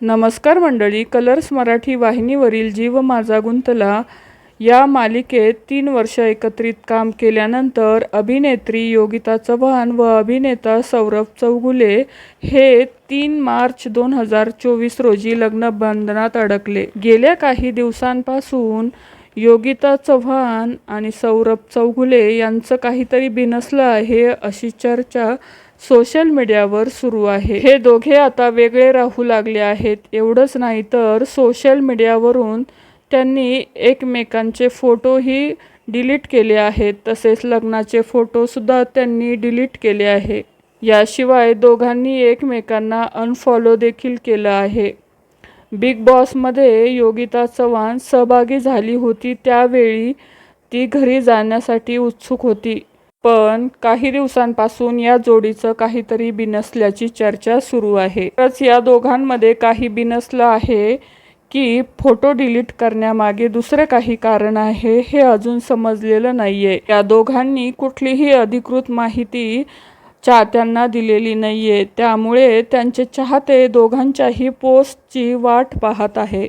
नमस्कार मंडळी कलर्स मराठी वाहिनीवरील जीव माझा गुंतला. या मालिकेत तीन वर्ष एकत्रित काम केल्यानंतर अभिनेत्री योगिता चव्हाण व अभिनेता सौरभ चौगुले हे तीन मार्च दोन हजार चोवीस रोजी लग्नबंधनात अडकले. गेल्या काही दिवसांपासून योगिता चव्हाण आणि सौरभ चौगुले यांचं काहीतरी बिनसलं आहे अशी चर्चा सोशल मीडियावर सुरू आहे. हे दोघे आता वेगळे राहू लागले आहेत. एवढंच नाही तर सोशल मीडियावरून त्यांनी एकमेकांचे फोटोही डिलीट केले आहेत. तसेच लग्नाचे फोटोसुद्धा त्यांनी डिलीट केले आहे. याशिवाय दोघांनी एकमेकांना अनफॉलो देखील केलं आहे. बिग बॉसमध्ये योगिता चव्हाण सहभागी झाली होती त्यावेळी ती घरी जाण्यासाठी उत्सुक होती. पण काही दिवसांपासून या जोडीचं काहीतरी बिनसल्याची चर्चा सुरू आहे. तरच या दोघांमध्ये काही बिनसलं आहे की फोटो डिलीट करण्यामागे दुसरे काही कारण आहे हे अजून समजलेलं नाहीये. या दोघांनी कुठलीही अधिकृत माहिती चाहत्यांना दिलेली नाहीये. त्यामुळे त्यांचे चाहते दोघांच्याही पोस्टची वाट पाहत आहे.